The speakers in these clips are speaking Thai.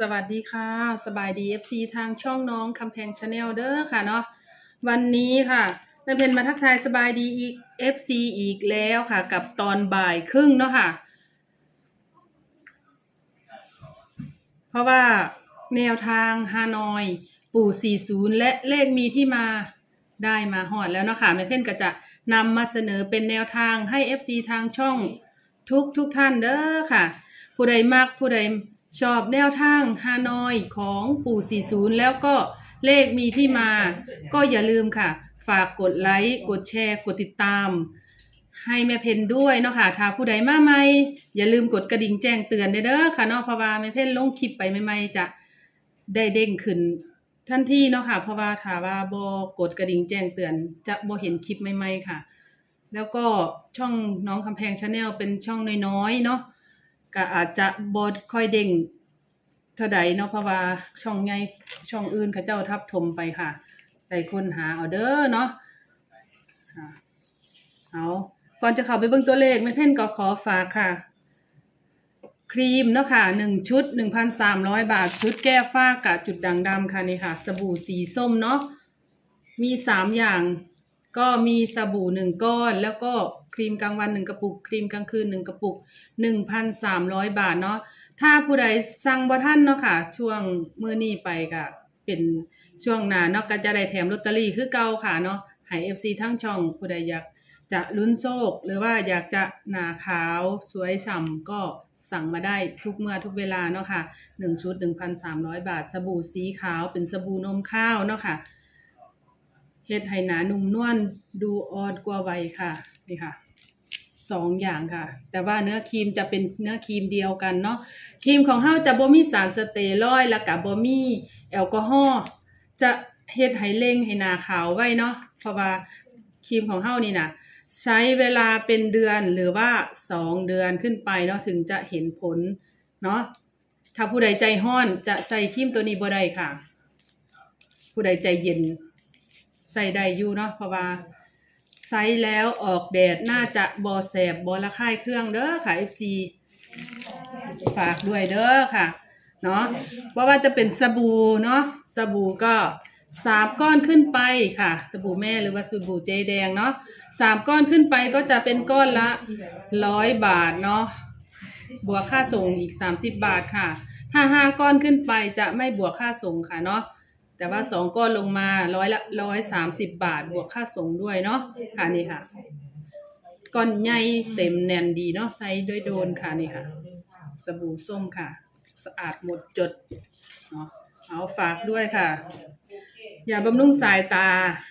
สวัสดีค่ะสบายดี FC ทางช่องน้องคำแพงชาแนลเด้อค่ะเนาะวันนี้ค่ะแม่เพนมาทักทายสบายดีอีก FC อีกแล้วค่ะ กับตอนบ่ายครึ่งเนาะค่ะ เพราะว่าแนวทางฮานอย ปู่ 40 และเลขมีที่มาได้มาหอดแล้วเนาะค่ะแม่เพ่นก็จะนำมาเสนอเป็นแนวทางให้ FC ทางช่องทุกทุกท่านเด้อค่ะ ผู้ใดมักผู้ใด ชอบแนวทางฮานอยของปู่ 40 แล้วก็เลขมีที่มา ก็อย่าลืมค่ะ ฝากกดไลค์กดแชร์ กดติดตาม ให้แม่เพนด้วยเนาะค่ะถ้าผู้ใดมาใหม่อย่าลืมกดกระดิ่งแจ้งเตือนเด้อค่ะเนาะเพราะว่าแม่เพนลงคลิปไปใหม่ๆจะได้เด้งขึ้นทันทีเนาะค่ะ เพราะว่าถ้าว่าบ่กดกระดิ่งแจ้งเตือน จะบ่เห็นคลิปใหม่ๆค่ะ แล้วก็ช่องน้องคำแพงชาแนลเป็นช่องน้อยๆเนาะ ก็อาจจะบ่ค่อยเด้งเท่าใดเนาะเพราะว่าช่องใหญ่ช่องอื่นเขาเจ้าทับถมไปค่ะได้คนหาเอาเด้อเนาะเอาก่อนจะเข้าไปเบิ่งตัวเลขแม่เพ่นก็ขอฝากค่ะ ครีมเนาะค่ะหนึ่งชุดหนึ่งพันสามร้อยบาทชุดแก้ฝ้ากระจุดด่างดำค่ะนี่ค่ะ สบู่สีส้มเนาะมีสามอย่าง ก็มีสบู่หนึ่งก้อน แล้วก็ครีมกลางวันหนึ่งกระปุก ครีมกลางคืนหนึ่งกระปุกหนึ่งพันสามร้อยบาทเนาะถ้าผู้ใดสั่งบ่ท่านเนาะค่ะ ช่วงมื้อนี้ไปก็เป็นช่วงหน้าเนาะก็จะได้แถมลอตเตอรี่คือเก่าค่ะเนาะให้ FC ทั้งช่องผู้ใดอยากจะลุ้นโชคหรือว่าอยากจะหนาขาวสวยฉ่ำก็สั่งมาได้ทุกเมื่อทุกเวลาเนาะค่ะหนึ่งชุดหนึ่งพันสามร้อยบาท สบู่สีขาวเป็นสบู่นมข้าวเนาะค่ะ เฮ็ดให้หนานุ่มนวลดูอ่อนกว่าวัยค่ะนี่ค่ะสองอย่างค่ะ แต่ว่าเนื้อครีมจะเป็นเนื้อครีมเดียวกันเนาะครีมของเฮาจะบ่มีสารสเตียรอยด์แล้วก็บ่มีแอลกอฮอล์จะเฮ็ดให้เร่งให้หนาขาวไว้เนาะเพราะว่าครีมของเฮานี่นะใช้เวลาเป็นเดือนหรือว่าสองเดือนขึ้นไปเนาะถึงจะเห็นผลเนาะถ้าผู้ใดใจห้อนจะใส่ครีมตัวนี้บ่ได้ค่ะ ผู้ใดใจเย็น ใส่ได้อยู่เนาะเพราะว่าใช้แล้วออกแดดน่าจะบ่แสบบ่ระคายเครื่องเด้อค่ะ FC ฝากด้วยเด้อค่ะเนาะเพราะว่าจะเป็นสบู่เนาะสบู่ก็สามก้อนขึ้นไปค่ะ สบู่แม่หรือว่าสบู่เจแดงเนาะสามก้อนขึ้นไปก็จะเป็นก้อนละร้อยบาทเนาะบวกค่าส่งอีกสามสิบบาทค่ะ ถ้าห้าก้อนขึ้นไปจะไม่บวกค่าส่งค่ะเนาะ แต่ว่าสองก้อนลงมาร้อยละร้อยสามสิบบาทบวกค่าส่งด้วยเนาะค่ะนี่ค่ะก้อนใหญ่เต็มแน่นดีเนาะใส่ด้วยโดนค่ะนี่ค่ะ สบู่ส้มค่ะ สะอาดหมดจดเนาะเอาฝากด้วยค่ะยาบำรุงสายตา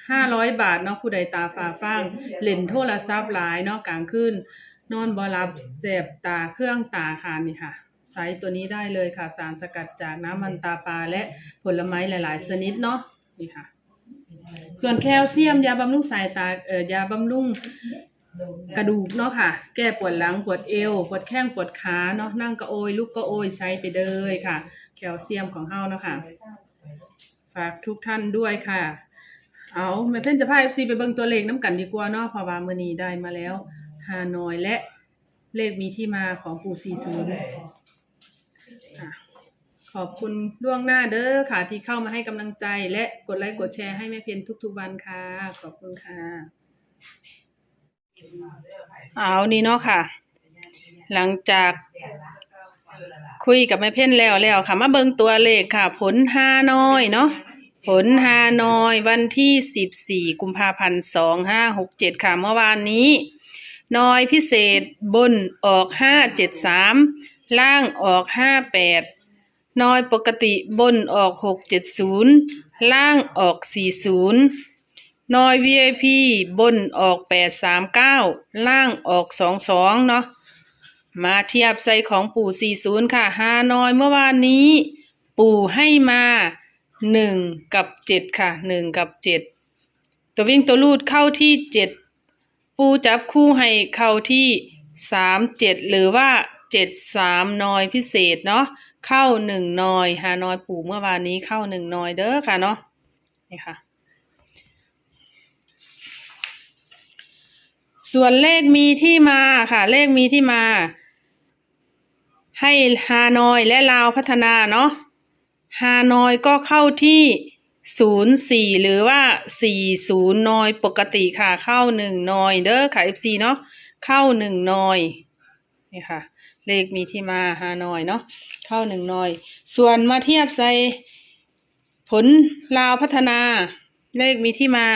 500 บาทเนาะผู้ใดตาฟ้าฟางเล่นโทรศัพท์หลายเนาะกลางคืนนอนบ่หลับแสบตาเครื่องตาค่ะนี่ค่ะ ใช้ตัวนี้ได้เลยค่ะ สารสกัดจากน้ำมันตาปลาและผลไม้หลาย ๆ ชนิดเนาะนี่ค่ะ ส่วนแคลเซียมยาบำรุงสายตาเอ่อยาบำรุงกระดูกเนาะค่ะ แก้ปวดหลังปวดเอวปวดแข้งปวดขาเนาะนั่งก็โอยลุกก็โอยใช้ไปเลยค่ะ แคลเซียมของเฮาเนาะค่ะ ฝากทุกท่านด้วยค่ะ เอาแม่เพ่นจะพา FC ไปเบิ่งตัวเลขน้ำกันดีกว่าเนาะเพราะว่ามื้อนี้ได้มาแล้วฮานอยและเลขมีที่มาของปู่40ค่ะ ขอบคุณล่วงหน้าเด้อค่ะ ที่เข้ามาให้กำลังใจ และกดไลค์กดแชร์ให้แม่เพ็ญทุกๆวันค่ะ ขอบคุณค่ะ เอานี่เนาะค่ะ หลังจากคุยกับแม่เพ่นแล้วแล้วค่ะ มาเบิ่งตัวเลขค่ะ ผลฮานอยเนาะผลฮานอยวันที่สิบสี่กุมภาพันธ์สองห้าหกเจ็ดค่ะเมื่อวานนี้ นอยพิเศษบนออกห้าเจ็ดสามล่างออกห้าแปด นอยปกติบนออกหกเจ็ดศูนย์ล่างออกสี่ศูนย์นอย VIP บนออกแปดสามเก้าล่างออกสองสองเนาะมาเทียบใส่ของปู่สี่ศูนย์ค่ะฮานอยเมื่อวานนี้ ปู่ให้มาหนึ่งกับเจ็ดค่ะหนึ่งกับเจ็ดตัววิ่งตัวลูดเข้าที่เจ็ดปูจับคู่ให้เข้าที่สามเจ็ดหรือว่าเจ็ดสามนอยพิเศษเนาะ เข้าหนึ่งนอยฮานอยปู่เมื่อวานนี้เข้าหนึ่งนอยเด้อค่ะเนาะนี่ค่ะ ส่วนเลขมีที่มาค่ะ เลขมีที่มา ให้ฮานอยและลาวพัฒนาเนาะฮานอยก็เข้าที่ศูนย์สี่หรือว่าสี่ศูนย์นอยปกติค่ะ เข้าหนึ่งนอยเด้อค่ะ FC เนาะเข้าหนึ่งนอย นี่ค่ะ เลขมีที่มาฮานอยเนาะเข้าหนึ่งนอย ส่วนมาเทียบใส่ผลลาวพัฒนา เลขมีที่มา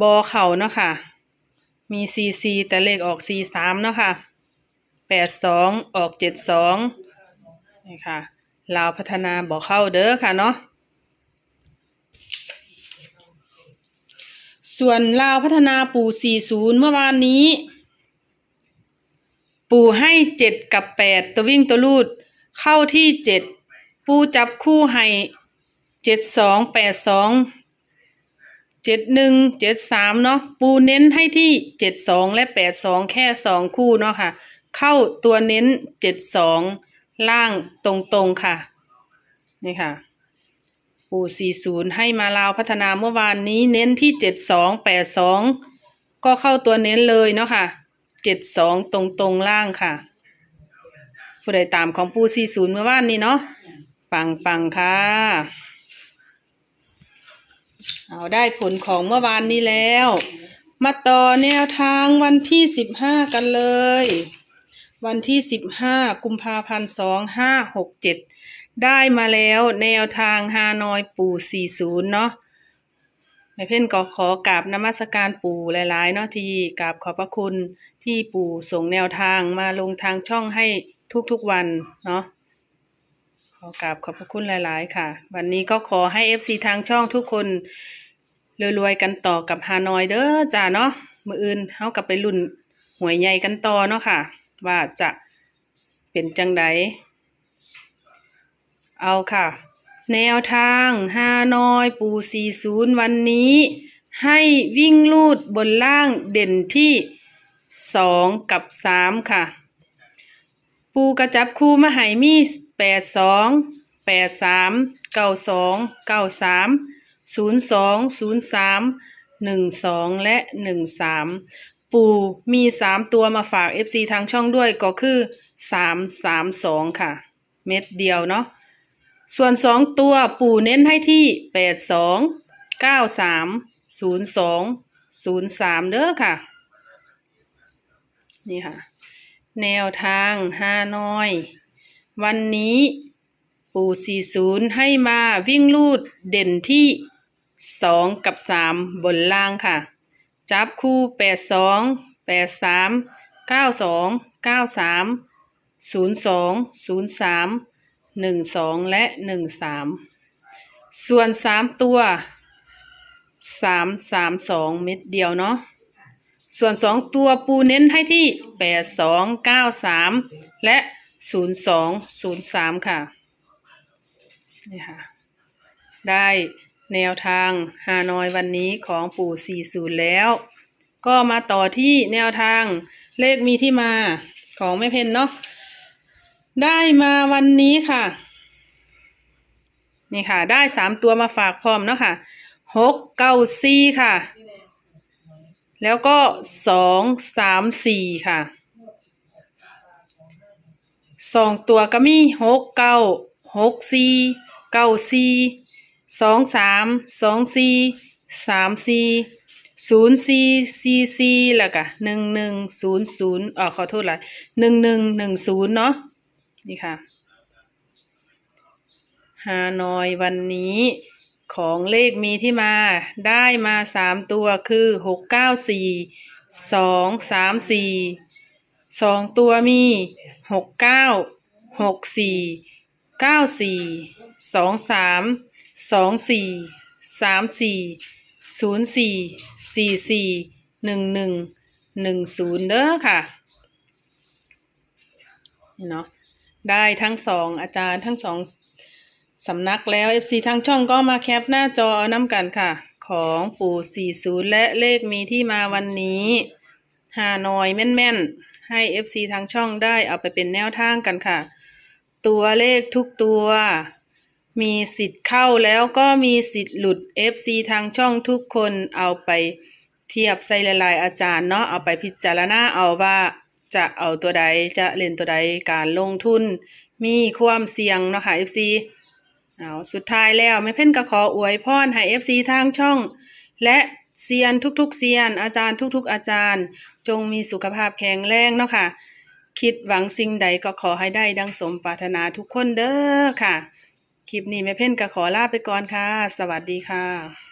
บอเข่าเนาะค่ะ มีซีซีแต่เลขออกซีสามเนาะค่ะแปดสองออกเจ็ดสองนี่ค่ะลาวพัฒนาบอเข้าเด้อค่ะเนาะส่วนลาวพัฒนาปู่40 เมื่อวานนี้ ปู่ให้7กับ8ตัววิ่งตัวลูด เข้าที่7ปู่จับคู่ให้72 82 71 73เจ็ดหนึ่งเจ็ดสามเนาะปูเน้นให้ที่72และ82แค่2คู่เนาะค่ะ เข้าตัวเน้น72ล่างตรงๆค่ะ นี่ค่ะ ปู่40ให้มาลาวพัฒนาเมื่อวานนี้เน้นที่72 82ก็เข้าตัวเน้นเลยเนาะค่ะ 72ตรงๆล่างค่ะ ผู้ใดตามของปู่40เมื่อวานนี้เนาะปังปังค่ะ เอาได้ผลของเมื่อวานนี้แล้ว มาต่อแนวทางวันที่15กันเลย วันที่15กุมภาพันธ์2567ได้มาแล้วแนวทางฮานอยปู่40เนาะ แม่เพ่นก็ขอกราบนมัสการปู่หลายๆเนาะที่กราบขอบพระคุณที่ปู่ส่งแนวทางมาลงทางช่องให้ทุกๆวันเนาะขอกราบขอบพระคุณหลาย ๆ ค่ะ วันนี้ก็ขอให้ FC ทางช่องทุกคนรวยๆกันต่อกับฮานอยเด้อจ้าเนาะมืออื่นเฮากลับไปรุ่นหวยใหญ่กันต่อเนาะค่ะ ว่าจะเป็นจังไดเอาค่ะ แนวทางฮานอยปู40 วันนี้ ให้วิ่งลูดบนล่างเด่นที่ 2 กับ 3 ค่ะ ปูกระจับคู่มาให้มีแปดสองแปดสามเก้าสองเก้าสามศูนย์สองศูนย์สามหนึ่งสองและหนึ่งสามปูมีสามตัวมาฝาก FC ทางช่องด้วยก็คือสามสามสองค่ะ เม็ดเดียวเนาะ ส่วนสองตัวปู่เน้นให้ที่แปดสองเก้าสามศูนย์สองศูนย์สามเด้อค่ะ นี่ค่ะ แนวทางฮาน้อย วันนี้ปู่40ให้มาวิ่งลูดเด่นที่2กับ3บนล่างค่ะ จับคู่82 83 92 93 02 03 12และ13ส่วน3ตัว3 3 2เม็ดเดียวเนาะส่วนสองตัวปูเน้นให้ที่แปดสองเก้าสามและศูนย์สองศูนย์สามค่ะนี่ค่ะ ได้แนวทางฮานอยวันนี้ของปู่สี่ศูนย์แล้ว ก็มาต่อที่แนวทางเลขมีที่มาของแม่เพนเนาะ ได้มาวันนี้ค่ะ นี่ค่ะ ได้สามตัวมาฝากพร้อมเนาะค่ะหกเก้าสี่ค่ะ แล้วก็สองสามสี่ค่ะสองตัวก็มีหกเก้าหกสี่เก้าสี่สองสามสองสี่สามสี่ศูนย์สี่สี่สี่แล้วก็หนึ่งหนึ่งศูนย์ศูนย์อ่าขอโทษลายหนึ่งหนึ่งหนึ่งศูนย์เนาะ นี่ค่ะ ฮานอยวันนี้ของเลขมีที่มาได้มาสามตัวคือหกเก้าสี่สองสามสี่สองตัวมีหกเก้าหกสี่เก้าสี่สองสามสองสี่สามสี่ศูนย์สี่สี่สี่หนึ่งหนึ่งหนึ่งศูนย์เด้อค่ะนี่เนาะ ได้ทั้งสองอาจารย์ทั้งสองสำนักแล้ว FC ทางช่องก็มาแคปหน้าจอเอาน้ำกันค่ะ ของปู่ 40 และเลขมีที่มาวันนี้ฮานอยแม่นๆ ให้ FC ทางช่องได้เอาไปเป็นแนวทางกันค่ะ ตัวเลขทุกตัว มีสิทธิ์เข้าแล้วก็มีสิทธิ์หลุด FC ทางช่องทุกคนเอาไปเทียบใส่หลายๆอาจารย์เนาะเอาไปพิจารณาเอาว่า จะเอาตัวใดจะเล่นตัวใดการลงทุน มีความเสี่ยงเนาะค่ะ FC เอาสุดท้ายแล้วแม่เพ่นก็ขออวยพรให้ FC ทางช่อง และเซียนทุกๆเซียน อาจารย์ทุกๆ อาจารย์ จงมีสุขภาพแข็งแรงเนาะค่ะ คิดหวังสิ่งใดก็ขอให้ได้ดังสมปรารถนาทุกคนเด้อค่ะ คลิปนี้แม่เพ่นก็ขอลาไปก่อนค่ะ สวัสดีค่ะ